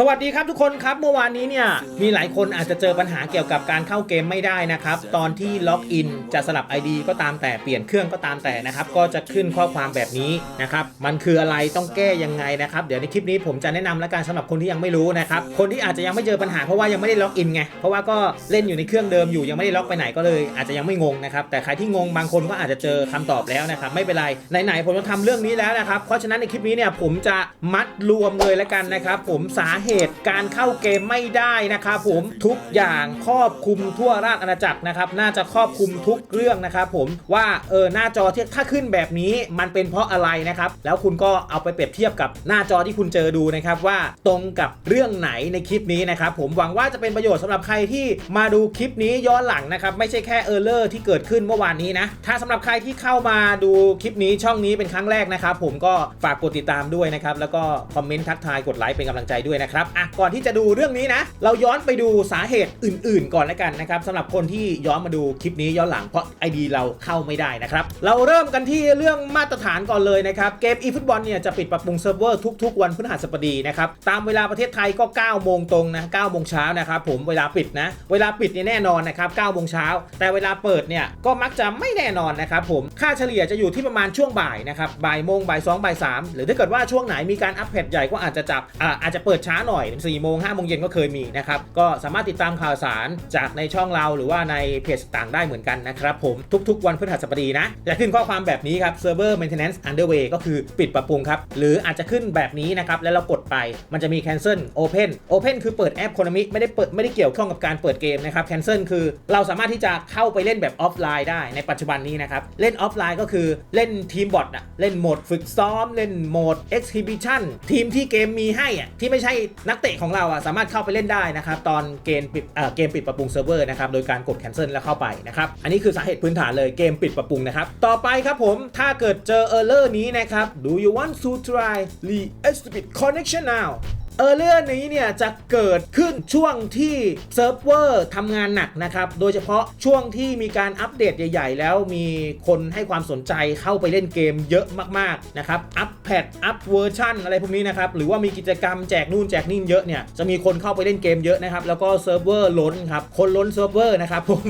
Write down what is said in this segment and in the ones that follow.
สวัสดีครับทุกคนครับเมื่อวานนี้เนี่ยมีหลายคนอาจจะเจอปัญหาเกี่ยวกับการเข้าเกมไม่ได้นะครับ ตอนที่ล็อกอินจะสลับ ID ก็ตามแต่เปลี่ยนเครื่องก็ตามแต่นะครับ ก็จะขึ้นข้อความแบบนี้นะครับ มันคืออะไรต้องแก้ยังไงนะครับ เดี๋ยวในคลิปนี้ผมจะแนะนำและการสำหรับคนที่ยังไม่รู้นะครับ คนที่อาจจะยังไม่เจอปัญหาเพราะว่ายังไม่ได้ล็อกอินไงเพราะว่าก็เล่นอยู่ในเครื่องเดิมอยู่ยังไม่ได้ล็อกไปไหนก็เลย อาจจะยังไม่งงนะครับแต่ใครที่งงบางคนก็อาจจะเจอคำตอบแล้วนะครับไม่เป็นไรไหนๆผมจะทำเรื่องนี้แล้วนะครับเพราะฉะนั้นในคลิปนี้เนี่ยผมจะมัดรวมเลยแล้วกันนะครับผมสาเหตุการเข้าเกมไม่ได้นะครับผมทุกอย่างครอบคลุมทั่วราชอาณาจักรนะครับน่าจะครอบคลุมทุกเรื่องนะครับผมว่าเออหน้าจอที่ถ้าขึ้นแบบนี้มันเป็นเพราะอะไรนะครับแล้วคุณก็เอาไปเปรียบเทียบกับหน้าจอที่คุณเจอดูนะครับว่าตรงกับเรื่องไหนในคลิปนี้นะครับผมหวังว่าจะเป็นประโยชน์สำหรับใครที่มาดูคลิปนี้ย้อนหลังนะครับไม่ใช่แค่เออร์เลอร์ที่เกิดขึ้นเมื่อวานนี้นะถ้าสำหรับใครที่เข้ามาดูคลิปนี้ช่องนี้เป็นครั้งแรกนะครับผมก็ฝากกดติดตามด้วยนะครับแล้วก็คอมเมนต์ทักทายกดไลค์เป็นกำลังใจด้วยนะครับอะก่อนที่จะดูเรื่องนี้นะ เราย้อนไปดูสาเหตุอื่น ๆ ก่อนแล้วกันนะครับสำหรับคนที่ย้อนมาดูคลิปนี้ย้อนหลังเพราะ ID เราเข้าไม่ได้นะครับ เราเริ่มกันที่เรื่องมาตรฐานก่อนเลยนะครับ เกม eFootball เนี่ยจะปิดปรับปรุงเซิร์ฟเวอร์ทุก ๆ วันพฤหัสบดีนะครับ ตามเวลาประเทศไทยก็ 9 โมงตรงนะ 9 โมงเช้านะครับผม เวลาปิดนะ เวลาปิดเนี่ยแน่นอนนะครับ 9 โมงเช้า แต่เวลาเปิดเนี่ยก็มักจะไม่แน่นอนนะครับผม ค่าเฉลี่ยจะอยู่ที่ประมาณช่วงบ่ายนะครับ บ่ายโมงบ่ายสองบ่ายสามหรือถ้าเกิดว่าช่วงไหนมีการอัปเดตใหญ่ก็อาจจะจับอ่าอาจจะเปิดช้าหน่อย4ี่โมงห้าโมงเย็นก็เคยมีนะครับก็สามารถติดตามข่าวสารจากในช่องเราหรือว่าในเพจต่างได้เหมือนกันนะครับผมทุกๆ วันพฤหัสบดีนะจะขึ้นข้อความแบบนี้ครับ server maintenance underway ก็คือปิดปรับปรุงครับ หรืออาจจะขึ้นแบบนี้นะครับ แล้วเรากดไปมันจะมี cancel open open คือเปิดแอป Konami ไม่ได้เปิดไม่ได้เกี่ยวข้องกับการเปิดเกมนะครับ cancel คือเราสามารถที่จะเข้าไปเล่นแบบออฟไลน์ได้ในปัจจุบันนี้นะครับ เล่นออฟไลน์ก็คือเล่นทีมบอทอะเล่นโหมดฝึกซ้อม เล่นโหมด exhibition ทีมที่เกมมีให้อะที่ไม่ใช่นักเตะของเราอะสามารถเข้าไปเล่นได้นะครับตอนเกมปิดเกมปิดปรับปรุงเซิร์ฟเวอร์นะครับโดยการกด cancel แล้วเข้าไปนะครับอันนี้คือสาเหตุพื้นฐานเลยเกมปิดปรับปรุงนะครับต่อไปครับผมถ้าเกิดเจอเออร์เลอร์นี้นะครับ do you want to try re-estimate connection now เออเรื่องนี้เนี่ยจะเกิดขึ้นช่วงที่เซิร์ฟเวอร์ทำงานหนักนะครับ โดยเฉพาะช่วงที่มีการอัปเดตใหญ่ ๆ แล้วมีคนให้ความสนใจเข้าไปเล่นเกมเยอะมากๆนะครับ อัปแพดอัปเวอร์ชันอะไรพวกนี้นะครับ หรือว่ามีกิจกรรมแจกนู่นแจกนี่เยอะเนี่ย จะมีคนเข้าไปเล่นเกมเยอะนะครับ แล้วก็เซิร์ฟเวอร์ล้นครับ คนล้นเซิร์ฟเวอร์นะครับผม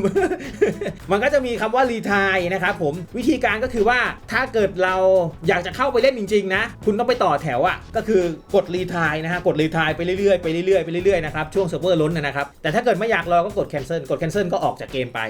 มันก็จะมีคำว่ารีทายนะครับผม วิธีการก็คือว่าถ้าเกิดเราอยากจะเข้าไปเล่นจริง ๆ นะ คุณต้องไปต่อแถวอะ่ะ ก็คือกดรีทายนะฮะ กดรีทายไปเรื่อยๆไปเรื่อยๆไปเรื่อยๆนะครับช่วงเซิร์ฟเวอร์ล้นนะนะครับแต่ถ้าเกิดไม่อยากรอก็กด cancel กด cancel ก็ออกจากเกมไป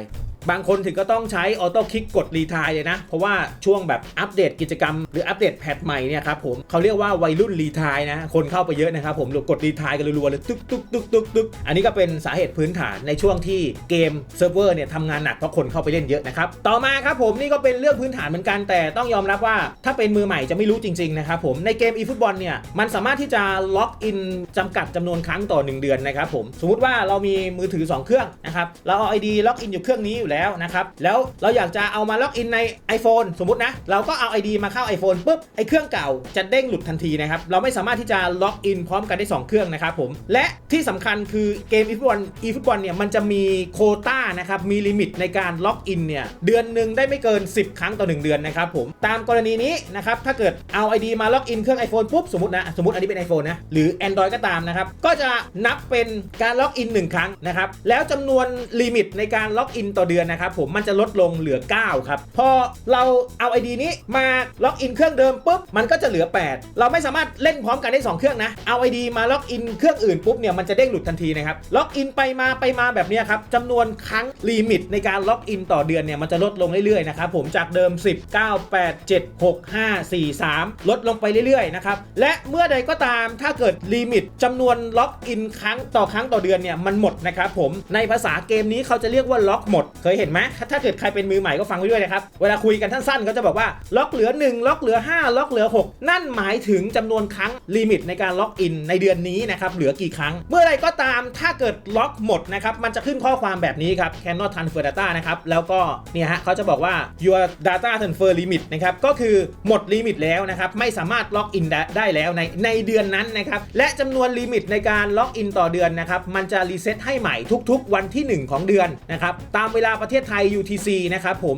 บางคนถึงก็ต้องใช้ออโต้คลิกกดรีทายเลยนะ เพราะว่าช่วงแบบอัปเดตกิจกรรม หรืออัปเดตแพทใหม่เนี่ยครับผมเขาเรียกว่าวัยรุ่นรีทายนะ คนเข้าไปเยอะนะครับผมกดรีทายกันรัวๆเลยตึ๊กตึ๊กตึ๊กตึ๊กตึ๊กอันนี้ก็เป็นสาเหตุพื้นฐานในช่วงที่เกมเซิร์ฟเวอร์เนี่ยทำงานหนักเพราะคนเข้าไปเล่นเยอะนะครับต่อมาครับผมนี่ก็เป็นเรื่องพื้นฐานเหมือนกันแต่ต้องยอมรับว่าถ้าเป็นมือใหม่จะไม่รู้จริงๆนะครับผมในเกม eFootball เนี่ยมันสามารถที่จะล็อกอินจำกัดจำนวนครั้งต่อ 1 เดือนนะครับผมสมมติว่าเรามีมือถือ 2 เครื่องนะครับเราเอา ID ล็อกอินอยู่เครื่องนี้อยู่แล้วแล้วนะครับแล้วเราอยากจะเอามาล็อกอินใน iPhone สมมตินะ เราก็เอา ID มาเข้า iPhone ปุ๊บไอเครื่องเก่าจะเด้งหลุดทันทีนะครับเราไม่สามารถที่จะล็อกอินพร้อมกันได้ 2 เครื่องนะครับผมและที่สำคัญคือเกม eFootball eFootball เนี่ยมันจะมีโคต้านะครับมีลิมิตในการล็อกอินเนี่ยเดือนหนึ่งได้ไม่เกิน 10 ครั้งต่อ 1 เดือนนะครับผมตามกรณีนี้นะครับถ้าเกิดเอา ID มาล็อกอินเครื่อง iPhone ปุ๊บสมมตินะสมมติอันนี้เป็น iPhone นะหรือ Android ก็ตามนะครับก็จะนับเป็นการล็อกอิน1ครั้งนะครับแล้วจำนวนลิมิตในการล็อกอินต่อเดือนนะครับผมมันจะลดลงเหลือ 9 ครับ พอเราเอา ID นี้มาล็อกอินเครื่องเดิมปุ๊บมันก็จะเหลือ 8 เราไม่สามารถเล่นพร้อมกันได้ 2 เครื่องนะ เอา ID มาล็อกอินเครื่องอื่นปุ๊บเนี่ยมันจะเด้งหลุดทันทีนะครับล็อกอินไปมาไปมาแบบนี้ครับจำนวนครั้งลิมิตในการล็อกอินต่อเดือนเนี่ยมันจะลดลงเรื่อยๆนะครับผมจากเดิม 10 9 8 7 6 5 4 3 ลดลงไปเรื่อยๆนะครับและเมื่อใดก็ตามถ้าเกิดลิมิตจำนวนล็อกอินครั้งต่อครั้งต่อเดือนเนี่ยมันหมดนะครับผมในภาษาเกมนี้เขาจะเรียกว่าล็อกหมดเคยเห็นไหมถ้าเกิดใครเป็นมือใหม่ก็ฟังไปด้วยนะครับ เวลาคุยกันสั้นๆก็จะบอกว่าล็อกเหลือ 1 ล็อกเหลือ 5 ล็อกเหลือ 6 นั่นหมายถึงจำนวนครั้งลิมิตในการล็อกอินในเดือนนี้นะครับเหลือกี่ครั้ง เมื่อไรก็ตามถ้าเกิดล็อกหมดนะครับมันจะขึ้นข้อความแบบนี้ครับ cannot transfer data นะครับแล้วก็เนี่ยฮะเขาจะบอกว่า your data transfer limit นะครับก็คือหมดลิมิตแล้วนะครับไม่สามารถล็อกอินได้แล้วในในเดือนนั้นนะครับและจำนวนลิมิตในการล็อกอินต่อเดือนนะครับมันจะรีเซ็ตให้ใหม่ทุก ๆ วันที่ 1 ของเดือนนะครับตามเวลาปประเทศไทย UTC นะครับผม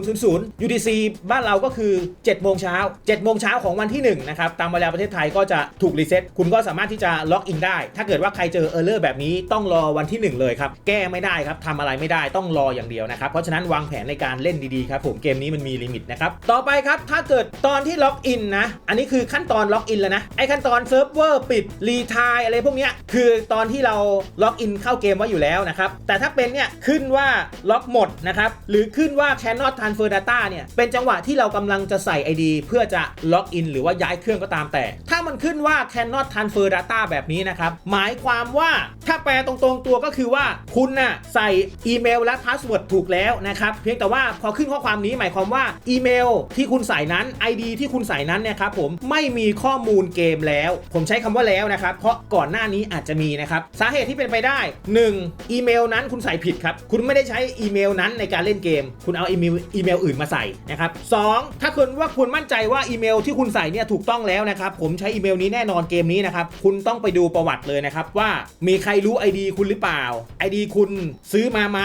0000 UTC บ้านเราก็คือ 7 โมงเช้า 7 โมงเช้าของวันที่ 1 นะครับ ตามเวลาประเทศไทยก็จะถูกรีเซ็ตคุณก็สามารถที่จะล็อกอินได้ ถ้าเกิดว่าใครเจอเออร์เลอร์แบบนี้ต้องรอวันที่ 1 เลยครับ แก้ไม่ได้ครับทำอะไรไม่ได้ต้องรออย่างเดียวนะครับ เพราะฉะนั้นวางแผนในการเล่นดีๆครับผมเกมนี้มันมีลิมิตนะครับ ต่อไปครับถ้าเกิดตอนที่ล็อกอินนะ อันนี้คือขั้นตอนล็อกอินแล้วนะ ไอ้ขั้นตอนเซิร์ฟเวอร์ปิดรีทายอะไรพวกเนี้ยคือตอนที่เราล็อกอินเข้าเกมไว้อยู่แล้วนะครับแต่ถ้าเป็นเนี่ยขึ้นว่าล็อกหมดนะครับ หรือขึ้นว่า cannot transfer data เนี่ย เป็นจังหวะที่เรากำลังจะใส่ ID เพื่อจะล็อกอินหรือว่าย้ายเครื่องก็ตามแต่ ถ้ามันขึ้นว่า cannot transfer data แบบนี้นะครับ หมายความว่าถ้าแปลตรงๆตัวก็คือว่าคุณน่ะใส่อีเมลและพาสเวิร์ดถูกแล้วนะครับเพียงแต่ว่าพอขึ้นข้อความนี้หมายความว่าอีเมลที่คุณใส่นั้น ID ที่คุณใส่นั้นเนี่ยครับผมไม่มีข้อมูลเกมแล้ว ผมใช้คำว่าแล้วนะครับเพราะก่อนหน้านี้อาจจะมีนะครับสาเหตุที่เป็นไปได้ 1. อีเมลนั้นคุณใส่ผิดครับคุณไม่ได้ใช้อีเมลนั้นในการเล่นเกม คุณเอาอีเมลอีเมลอื่นมาใส่นะครับสองถ้าคุณว่าคุณมั่นใจว่าอีเมลที่คุณใส่เนี่ยถูกต้องแล้วนะครับผมใช้อีเมลนี้แน่นอนเกมนี้นะครับคุณต้องไปดูประวัติเลยนะครับว่ามีใครรู้ ID คุณหรือเปล่า ID คุณซื้อมาไหม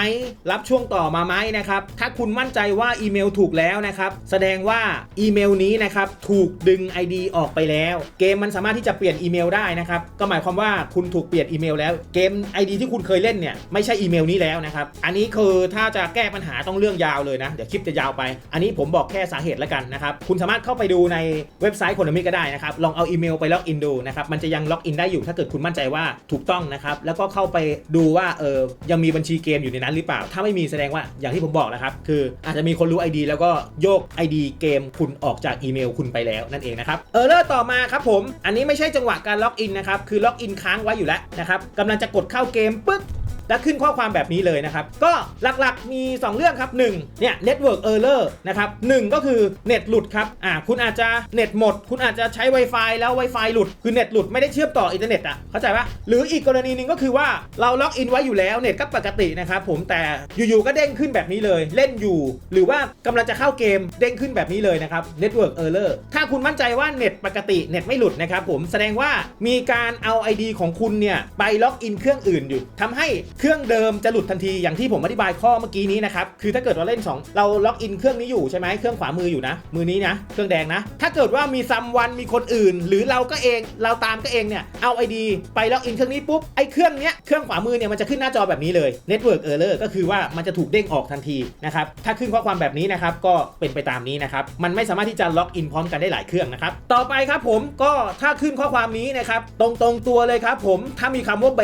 รับช่วงต่อมาไหมนะครับถ้าคุณมั่นใจว่าอีเมลถูกแล้วนะครับแสดงว่าอีเมลนี้นะครับถูกดึง ID ออกไปแล้ว เกมมันสามารถที่จะเปลี่ยนอีเมลได้นะครับก็หมายความว่าคุณถูกเปลี่ยนอีเมลแล้วเกม ID ที่คุณเคยเล่นเนี่ยไม่ใช่อีเมลนี้แล้วนะครับอันนี้คือถ้าจะแก้ปัญหาต้องเรื่องยาวเลยนะ เดี๋ยวคลิปจะยาวไป อันนี้ผมบอกแค่สาเหตุแล้วกันนะครับ คุณสามารถเข้าไปดูในเว็บไซต์คนมิก็ได้นะครับ ลองเอาอีเมลไปล็อกอินดูนะครับ มันจะยังล็อกอินได้อยู่ถ้าเกิดคุณมั่นใจว่าถูกต้องนะครับ แล้วก็เข้าไปดูว่าเออยังมีบัญชีเกมอยู่ในนั้นหรือเปล่า ถ้าไม่มีแสดงว่าอย่างที่ผมบอกนะครับ คืออาจจะมีคนรู้ ID แล้วก็โยก ID เกมคุณออกจากอีเมลคุณไปแล้วนั่นเองนะครับเออเลอร์ต่อมาครับผม อันนี้ไม่ใช่จังหวะการล็อกอินนะครับ คือล็อกอินค้างไว้อยู่แล้วนะครับกำลังจะกดเข้าเกมปึ๊บ และขึ้นข้อความแบบนี้เลยนะครับ ก็หลักๆมี 2 เรื่องครับ 1. เนี่ย Network Error นะครับหนึ่งก็คือเน็ตหลุดครับอ่าคุณอาจจะเน็ตหมด คุณอาจจะใช้ Wi-Fi แล้ว Wi-Fi หลุด คือเน็ตหลุดไม่ได้เชื่อมต่ออินเทอร์เน็ตอะเข้าใจปะหรืออีกกรณีหนึ่งก็คือว่าเราล็อกอินไว้อยู่แล้วเน็ตก็ปกตินะครับผมแต่อยู่ๆก็เด้งขึ้นแบบนี้เลย เล่นอยู่ หรือว่ากำลังจะเข้าเกมเด้งขึ้นแบบนี้เลยนะครับ Network Error ถ้าคุณมั่นใจว่าเน็ตปกติเน็ตไม่หลุดนะครับผมแสดงว่ามีการเอา ID ของคุณเนี่ยไปล็อกอินเครื่องอื่นอยู่ทำให้เครื่องเดิมจะหลุดทันทีอย่างที่ผมอธิบายข้อเมื่อกี้นี้นะครับคือถ้าเกิดเราเล่น 2 เราล็อกอินเครื่องนี้อยู่ใช่ไหมเครื่องขวามืออยู่นะ มือนี้นะเครื่องแดงนะ ถ้าเกิดว่ามีซัมวันมีคนอื่น หรือเราก็เองเราตามก็เองเนี่ยเอา ID ไปล็อกอินเครื่องนี้ปุ๊บไอเครื่องเนี้ยเครื่องขวามือเนี่ยมันจะขึ้นหน้าจอแบบนี้เลย Network Error ก็คือว่ามันจะถูกเด้งออกทันทีนะครับถ้าขึ้นข้อความแบบนี้นะครับก็เป็นไปตามนี้นะครับมันไม่สามารถที่จะล็อกอินพร้อมกันได้หลายเครื่องนะครับต่อไปครับผมก็ถ้าขึ้นข้อความนี้นะครับตรงๆตัวเลยครับผมถ้ามีคำว่าแบ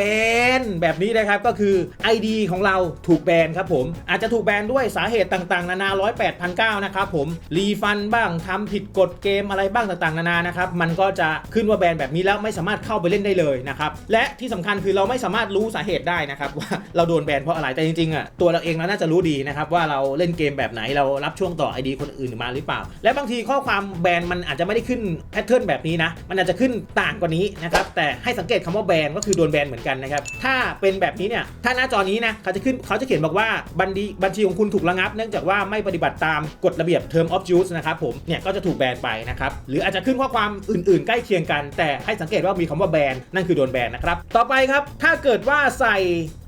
นแบบนี้นะครับก็คือ ID ของเราถูกแบนครับผม อาจจะถูกแบนด้วยสาเหตุต่างๆ นานา108 1,900นะครับผม รีฟันบ้างทำผิดกฎเกมอะไรบ้างต่างๆ นานานะครับ มันก็จะขึ้นว่าแบนแบบนี้แล้วไม่สามารถเข้าไปเล่นได้เลยนะครับ และที่สำคัญคือเราไม่สามารถรู้สาเหตุได้นะครับว่าเราโดนแบนเพราะอะไร แต่จริงๆอะตัวเราเองเราน่าจะรู้ดีนะครับว่าเราเล่นเกมแบบไหนเรารับช่วงต่อ ID คนอื่นมาหรือเปล่า และบางทีข้อความแบนมันอาจจะไม่ได้ขึ้นแพทเทิร์นแบบนี้นะ มันอาจจะขึ้นต่างกว่านี้นะครับ แต่ให้สังเกตคำว่าแบนก็คือโดนแบนเหมือนกันนะครับ ถ้าเป็นแบบนี้เนี่ยถ้าหน้าจอนี้นะเขาจะขึ้นเขาจะเขียนบอกว่าบัญชีบัญชีของคุณถูกระงับ เนื่องจากว่าไม่ปฏิบัติตามกฎระเบียบ Term of Use นะครับผมเนี่ยก็จะถูกแบนไปนะครับหรืออาจจะขึ้นข้อความอื่นๆ ใกล้เคียงกัน แต่ให้สังเกตว่ามีคำว่าแบนนั่นคือโดนแบนนะครับต่อไปครับถ้าเกิดว่าใส่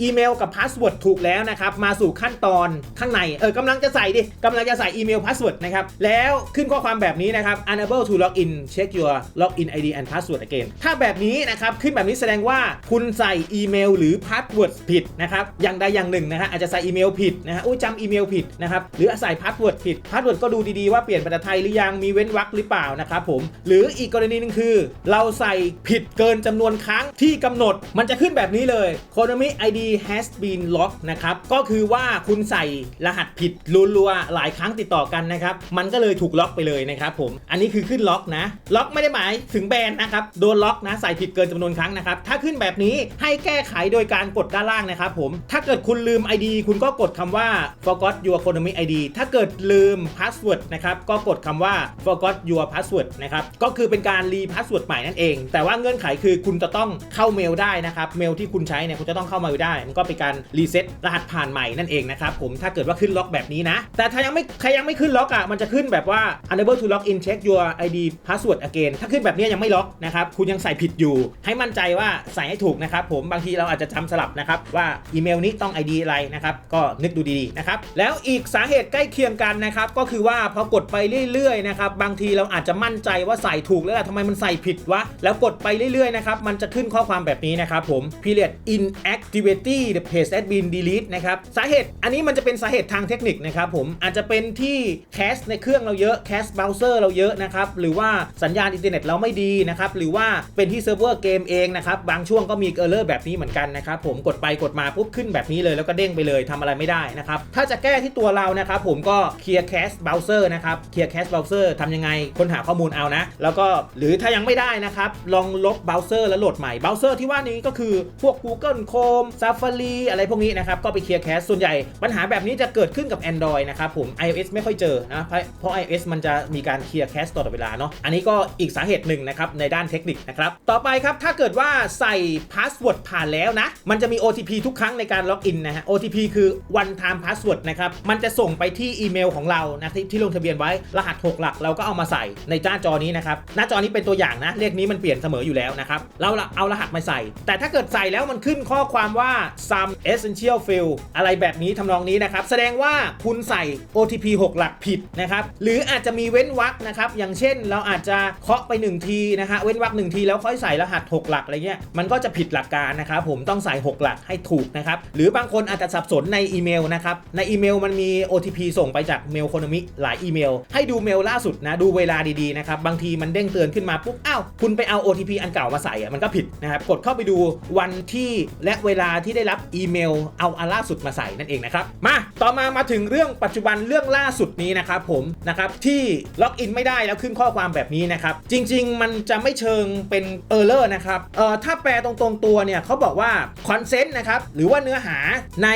อีเมลกับพาสเวิร์ดถูกแล้วนะครับมาสู่ขั้นตอนข้างในเออกำลังจะใส่ดิกำลังจะใส่อีเมลพาสเวิร์ดนะครับแล้วขึ้นข้อความแบบนี้นะครับ unable to log in check your login ID and password again ถ้าแบบนี้นะครับขึ้นแบบนี้แสดงว่าคุณใส่อีเมลหรือพาสเวิร์ดผิดนะครับอย่างใดอย่างหนึ่งนะฮะอาจจะใส่อีเมลผิดนะฮะอุ้ยจำอีเมลผิดนะครับหรือใส่พาสเวิร์ดผิดพาสเวิร์ดก็ดูดีๆว่าเปลี่ยนภาษาไทยหรือยังมีเว้นวรรคหรือเปล่านะครับผมหรืออีกกรณีหนึงคือ เราใส่ผิดเกินจำนวนครั้งที่กำหนด มันจะขึ้นแบบนี้เลย Konami ID has been locked นะครับก็คือว่าคุณใส่รหัสผิดรัวๆหลายครั้งติดต่อกันนะครับมันก็เลยถูกล็อกไปเลยนะครับผมอันนี้คือขึ้นล็อกนะล็อกไม่ได้หมายถึงแบนนะครับโดนล็อกนะใส่ผิดเกินจำนวนครั้งนะครับถ้าขึ้นแบบนี้ให้แก้ไขโดยการกดด้านล่างนะครับผม ถ้าเกิดคุณลืม ID คุณก็กดคำว่า forgot your Konami ID ถ้าเกิดลืม password นะครับก็กดคำว่า forgot your password นะครับก็คือเป็นการรีพาสเวิร์ดใหม่นั่นเอง แต่ว่าเงื่อนไขคือคุณจะต้องเข้าเมลได้นะครับเมลที่คุณใช้เนี่ยคุณจะต้องเข้ามาได้ มันก็เป็นการรีเซ็ตรหัสผ่านใหม่นั่นเองนะครับผมถ้าเกิดว่าขึ้นล็อกแบบนี้นะ แต่ถ้ายังไม่ใครยังไม่ขึ้นล็อกอะมันจะขึ้นแบบว่า unable to log in check your ID password again ถ้าขึ้นแบบนี้ยังไม่ล็อกนะครับคุณยังใส่ผิดอยู่ ให้มั่นใจว่าใส่ให้ถูกนะครับผมบางทีเราอาจจะจำสลับนะครับว่าอีเมลนี้ต้อง ID อะไรนะครับก็นึกดูดีๆนะครับแล้วอีกสาเหตุใกล้เคียงกันนะครับก็คือว่าพอกดไปเรื่อยๆนะครับบางทีเราอาจจะมั่นใจว่าใส่ถูกแล้วล่ะทำไมมันใส่ผิดวะแล้วกดไปเรื่อยๆนะครับมันจะขึ้นข้อความแบบนี้นะครับผม period inactivity the page has been delete นะครับสาเหตุอันนี้มันจะเป็นสาเหตุทางเทคนิคนะครับผมอาจจะเป็นที่แคชในเครื่องเราเยอะแคชเบราว์เซอร์เราเยอะนะครับหรือว่าสัญญาณอินเทอร์เน็ตเราไม่ดีนะครับหรือว่าเป็นที่เซิร์ฟเวอร์เกมเองนะครับบางช่วงก็มีเออร์เลอร์แบบนี้เหมือนกันนะครับผมกดไปกดมาปุ๊บขึ้นแบบนี้เลยแล้วก็เด้งไปเลยทำอะไรไม่ได้นะครับถ้าจะแก้ที่ตัวเรานะครับผมก็เคลียร์แคชเบราว์เซอร์นะครับเคลียร์แคชเบราว์เซอร์ทำยังไงค้นหาข้อมูลเอานะ แล้วก็หรือถ้ายังไม่ได้นะครับลองลบเบราว์เซอร์แล้วโหลดใหม่เบราว์เซอร์ที่ว่านี้ก็คือพวก Google Chrome Safari อะไรพวกนี้นะครับก็ไปเคลียร์แคชส่วนใหญ่ปัญหาแบบนี้จะเกิดขึ้นกับ Android นะครับผม iOS ไม่ค่อยเจอนะเพราะ iOS มันจะมีการเคลียร์แคชตลอดเวลาเนาะอันนี้ก็อีกสาเหตุหนึ่งนะครับในด้านเทคนิคนะครับต่อไปครับถ้าเกิดว่าใส่พาสเวิร์ดผ่านแล้วนะมันจะมี OTP OTP ทุกครั้งในการล็อกอินนะฮะ OTP คือ one time password นะครับ มันจะส่งไปที่อีเมลของเรานะที่ที่ลงทะเบียนไว้รหัส 6 หลักเราก็เอามาใส่ในหน้าจอนี้นะครับหน้าจอนี้เป็นตัวอย่างนะ เลขนี้มันเปลี่ยนเสมออยู่แล้วนะครับ เราเอารหัสมาใส่ แต่ถ้าเกิดใส่แล้วมันขึ้นข้อความว่า some essential field อะไรแบบนี้ทำนองนี้นะครับ แสดงว่าคุณใส่ OTP 6 หลักผิดนะครับ หรืออาจจะมีเว้นวรรคนะครับ อย่างเช่นเราอาจจะเคาะไป 1 ทีนะฮะ เว้นวรรคหนึ่งทีแล้วค่อยใส่รหัส 6 หลักอะไรเงี้ย มันก็จะผิดหลักการนะครับผม ต้องใส่ 6 หลักให้ถูกนะครับ หรือบางคนอาจจะสับสนในอีเมลนะครับ ในอีเมลมันมี OTP ส่งไปจากเมลโคโนมิหลายอีเมล ให้ดูเมลล่าสุดนะ ดูเวลาดีๆนะครับ บางทีมันเด้งเตือนขึ้นมาปุ๊บ อ้าว คุณไปเอา OTP อันเก่ามาใส่อะมันก็ผิดนะครับ กดเข้าไปดูวันที่และเวลาที่ได้รับอีเมล เอาอันล่าสุดมาใส่นั่นเองนะครับ มา ต่อมามาถึงเรื่องปัจจุบันเรื่องล่าสุดนี้นะครับผมนะครับที่ล็อกอินไม่ได้แล้วขึ้นข้อความแบบนี้นะครับ จริง ๆ มันจะไม่เชิงเป็นเออร์เลอร์นะครับเอ่อถ้าแปลตรงๆตัวเนี่ยเขาบอกว่าคอนเซนต์นะครับ หรือว่าเนื้อหาใน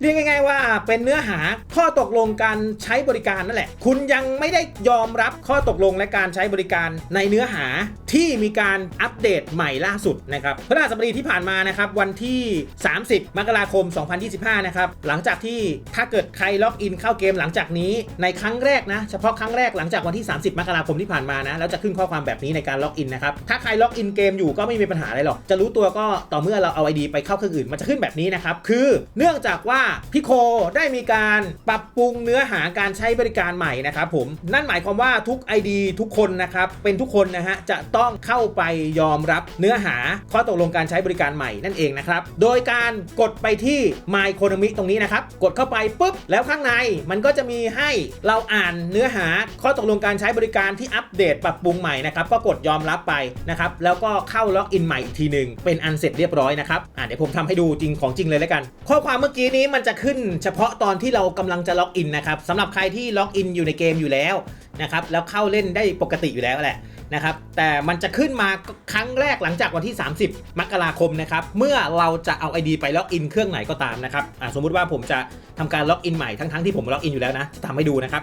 เรียกง่าย ๆ ว่าเป็นเนื้อหาข้อตกลงการใช้บริการนั่นแหละ คุณยังไม่ได้ยอมรับข้อตกลงและการใช้บริการในเนื้อหาที่มีการอัปเดตใหม่ล่าสุดนะครับพฤหัสบดีที่ผ่านมานะครับวันที่ 30 มกราคม 2025 นะครับ หลังจากที่ถ้าเกิดใครล็อกอินเข้าเกมหลังจากนี้ในครั้งแรกนะ เฉพาะครั้งแรกหลังจากวันที่ 30 มกราคมที่ผ่านมานะแล้วจะขึ้นข้อความแบบนี้ในการล็อกอินนะครับถ้าใครล็อกอินเกมอยู่ก็ไม่มีปัญหาอะไรหรอกจะรู้ตัวก็ต่อเมื่อเราเอา ID ไปเข้าเครื่องอื่นมันจะขึ้นแบบนี้นะครับ คือเนื่องจากว่าพี่โคได้มีการปรับปรุงเนื้อหาการใช้บริการใหม่นะครับผมนั่นหมายความว่าทุก ID ทุกคนนะครับเป็นทุกคนนะฮะจะต้องเข้าไปยอมรับเนื้อหาข้อตกลงการใช้บริการใหม่นั่นเองนะครับโดยการกดไปที่ My Economy ตรงนี้นะครับกดเข้าไปปุ๊บแล้วข้างในมันก็จะมีให้เราอ่านเนื้อหาข้อตกลงการใช้บริการที่อัปเดตปรับปรุงใหม่นะครับก็กดยอมรับไปนะครับแล้วก็เข้าล็อกอินใหม่อีกทีหนึ่งเป็นอันเสร็จเรียบร้อยนะครับอ่าเดี๋ยวผมทำให้ดูจริงของจริงเลยแล้วกัน ข้อความเมื่อกี้นี้มันจะขึ้นเฉพาะตอนที่เรากำลังจะล็อกอินนะครับสำหรับใครที่ล็อกอินอยู่ในเกมอยู่แล้วนะครับแล้วเข้าเล่นได้ปกติอยู่แล้วแหละนะครับแต่มันจะขึ้นมาครั้งแรกหลังจากวันที่ 30 มกราคมนะครับเมื่อเราจะเอา ID ไปล็อกอินเครื่องไหนก็ตามนะครับสมมุติว่าผมจะทำการล็อกอินใหม่ทั้งๆที่ผมล็อกอินอยู่แล้วนะจะทำให้ดูนะครับ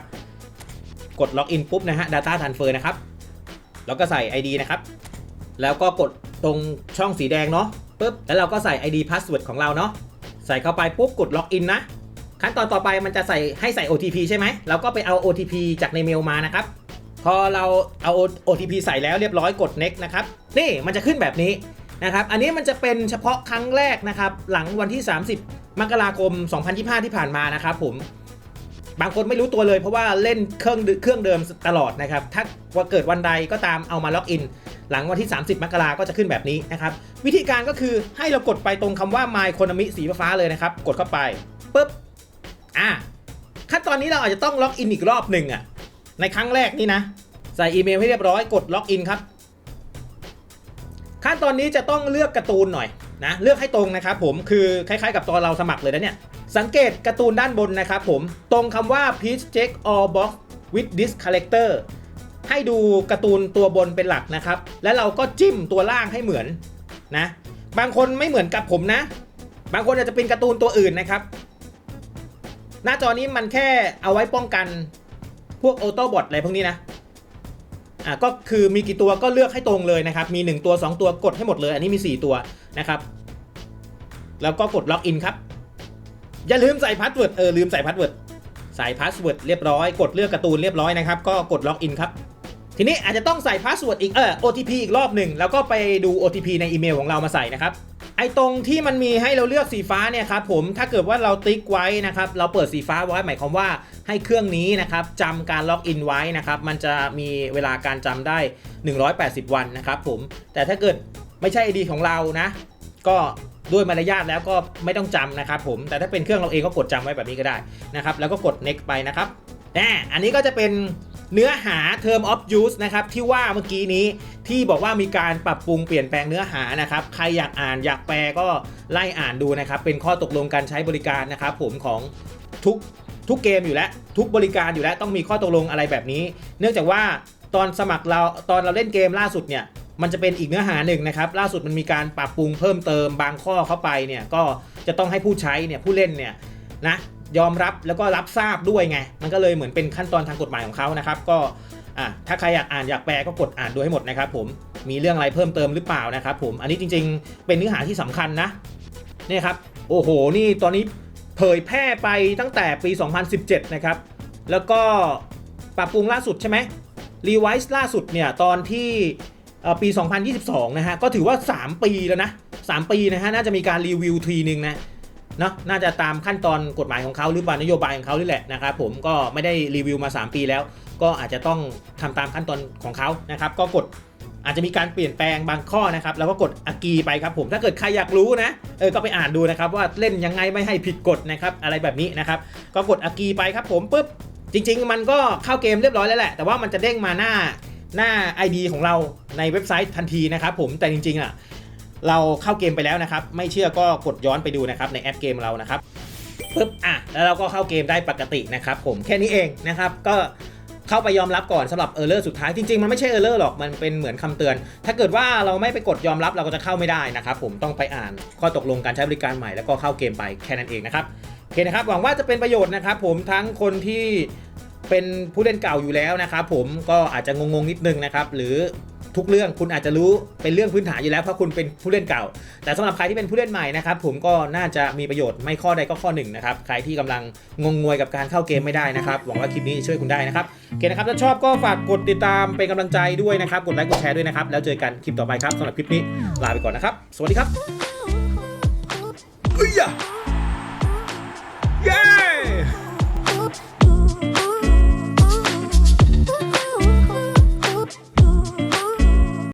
กดล็อกอินปุ๊บนะฮะ Data Transfer นะครับแล้วก็ใส่ ID นะครับแล้วก็กดตรงช่องสีแดงเนาะ ปุ๊บแล้วเราก็ใส่ ID Password ของเราเนาะใส่เข้าไปปุ๊บกดล็อกอินนะขั้นตอนต่อไปมันจะใส่ให้ใส่ OTP ใช่ไหมเราก็ไปเอา OTP จากในเมลมานะครับ พอเราเอา OTP ใส่แล้วเรียบร้อยกด next นะครับ นี่มันจะขึ้นแบบนี้นะครับ อันนี้มันจะเป็นเฉพาะครั้งแรกนะครับ หลังวันที่ 30 มกราคม 2025 ที่ผ่านมานะครับผม บางคนไม่รู้ตัวเลยเพราะว่าเล่นเครื่องเครื่องเดิมตลอดนะครับ ถ้าว่าเกิดวันใดก็ตามเอามาล็อกอิน หลังวันที่ 30 มกราก็จะขึ้นแบบนี้นะครับ วิธีการก็คือให้เรากดไปตรงคำว่า My Economy สีฟ้าเลยนะครับ กดเข้าไปปุ๊บอะขั้นตอนนี้เราอาจจะต้องล็อกอินอีกรอบหนึ่งอะในครั้งแรกนี่นะ ใส่อีเมลให้เรียบร้อยกดล็อกอินครับขั้นตอนนี้จะต้องเลือกการ์ตูนหน่อย นะเลือกให้ตรงนะครับผมคือคล้ายๆ กับตอนเราสมัครเลยนะเนี่ย สังเกตการ์ตูนด้านบนนะครับผมตรงคำว่า please check all box with this character ให้ดูการ์ตูนตัวบนเป็นหลักนะครับ แล้วเราก็จิ้มตัวล่างให้เหมือนนะ บางคนไม่เหมือนกับผมนะ บางคนอาจจะเป็นการ์ตูนตัวอื่นนะครับ หน้าจอนี้มันแค่เอาไว้ป้องกันพวกออโต้บอทอะไรพวกนี้นะ อะก็คือมีกี่ตัวก็เลือกให้ตรงเลยนะครับ มี 1 ตัว 2 ตัวกดให้หมดเลย อันนี้มี 4 ตัวนะครับ แล้วก็กดล็อกอินครับ อย่าลืมใส่พาสเวิร์ดเออลืมใส่พาสเวิร์ดใส่พาสเวิร์ดเรียบร้อย กดเลือกการ์ตูนเรียบร้อยนะครับ ก็กดล็อกอินครับ ทีนี้อาจจะต้องใส่พาสเวิร์ดอีกเออ OTP อีกรอบหนึ่งแล้วก็ไปดู OTP ในอีเมลของเรามาใส่นะครับไอตรงที่มันมีให้เราเลือกสีฟ้าเนี่ยครับผมถ้าเกิดว่าเราติ๊กไว้นะครับเราเปิดสีฟ้าไว้หมายความว่าให้เครื่องนี้นะครับจำการล็อกอินไว้นะครับมันจะมีเวลาการจำได้ 180 วันนะครับผมแต่ถ้าเกิดไม่ใช่ ID ของเรานะ ก็ด้วยมารยาทแล้วก็ไม่ต้องจำนะครับผมแต่ถ้าเป็นเครื่องเราเองก็กดจำไว้แบบนี้ก็ได้นะครับแล้วก็กด next ไปนะครับแน่อันนี้ก็จะเป็น เนื้อหา term of use นะครับที่ว่าเมื่อกี้นี้ที่บอกว่ามีการปรับปรุงเปลี่ยนแปลงเนื้อหานะครับใครอยากอ่านอยากแปลก็ไล่อ่านดูนะครับเป็นข้อตกลงการใช้บริการนะครับผมของทุกทุกเกมอยู่แล้วทุกบริการอยู่แล้วต้องมีข้อตกลงอะไรแบบนี้ เนื่องจากว่าตอนสมัครเราตอนเราเล่นเกมล่าสุดเนี่ยมันจะเป็นอีกเนื้อหาหนึ่งนะครับ ล่าสุดมันมีการปรับปรุงเพิ่มเติมบางข้อเข้าไปเนี่ยก็จะต้องให้ผู้ใช้เนี่ยผู้เล่นเนี่ยนะ ยอมรับแล้วก็รับทราบด้วยไง มันก็เลยเหมือนเป็นขั้นตอนทางกฎหมายของเขานะครับ ก็อะถ้าใครอยากอ่านอยากแปลก็กดอ่านดูให้หมดนะครับ ผมมีเรื่องอะไรเพิ่มเติมหรือเปล่านะครับ ผมอันนี้จริง ๆ เป็นเนื้อหาที่สำคัญนะเนี่ยครับโอ้โหนี่ตอนนี้เผยแพร่ไปตั้งแต่ปี 2017 นะครับ แล้วก็ปรับปรุงล่าสุดใช่ไหมรีไวซ์ล่าสุดเนี่ยตอนที่อ่อปี 2022 นะฮะ ก็ถือว่า 3 ปีแล้วนะ 3 ปีนะฮะ น่าจะมีการรีวิวทีหนึ่งนะ เนาะน่าจะตามขั้นตอนกฎหมายของเขาหรือว่านโยบายของเขานี่แหละนะครับผมก็ไม่ได้รีวิวมา 3 ปีแล้ว ก็อาจจะต้องทำตามขั้นตอนของเขานะครับก็กดอาจจะมีการเปลี่ยนแปลงบางข้อนะครับ แล้วก็กดอากีไปครับผมถ้าเกิดใครอยากรู้นะเออก็ไปอ่านดูนะครับ ว่าเล่นยังไงไม่ให้ผิดกฎนะครับอะไรแบบนี้นะครับ ก็กดอากีไปครับผมปุ๊บจริง ๆ มันก็เข้าเกมเรียบร้อยแล้วแหละ แต่ว่ามันจะเด้งมาหน้าหน้า ID ของเราในเว็บไซต์ทันทีนะครับผมแต่จริงๆอะ เราเข้าเกมไปแล้วนะครับ ไม่เชื่อก็กดย้อนไปดูนะครับในแอปเกมเรานะครับปึ๊บอะแล้วเราก็เข้าเกมได้ปกตินะครับ ผมแค่นี้เองนะครับก็เข้าไปยอมรับก่อนสำหรับเออร์เลอร์สุดท้ายจริงๆ มันไม่ใช่เออร์เลอร์หรอกมันเป็นเหมือนคำเตือน ถ้าเกิดว่าเราไม่ไปกดยอมรับเราก็จะเข้าไม่ได้นะครับ ผมต้องไปอ่านข้อตกลงการใช้บริการใหม่แล้วก็เข้าเกมไปแค่นั้นเองนะครับโอเคนะครับหวังว่าจะเป็นประโยชน์นะครับ ผมทั้งคนที่เป็นผู้เล่นเก่าอยู่แล้วนะครับผมก็อาจจะงงๆนิดนึงนะครับ หรือ ทุกเรื่องคุณอาจจะรู้เป็นเรื่องพื้นฐานอยู่แล้วเพราะคุณเป็นผู้เล่นเก่า แต่สำหรับใครที่เป็นผู้เล่นใหม่นะครับผมก็น่าจะมีประโยชน์ไม่ข้อใดก็ข้อหนึ่งนะครับใครที่กำลังงงงวยกับการเข้าเกมไม่ได้นะครับหวังว่าคลิปนี้จะช่วยคุณได้นะครับโอเคนะครับถ้าชอบก็ฝากกดติดตามเป็นกำลังใจด้วยนะครับกดไลค์กดแชร์ด้วยนะครับแล้วเจอกันคลิปต่อไปครับสำหรับคลิปนี้ลาไปก่อนนะครับ สวัสดีครับ Ooh.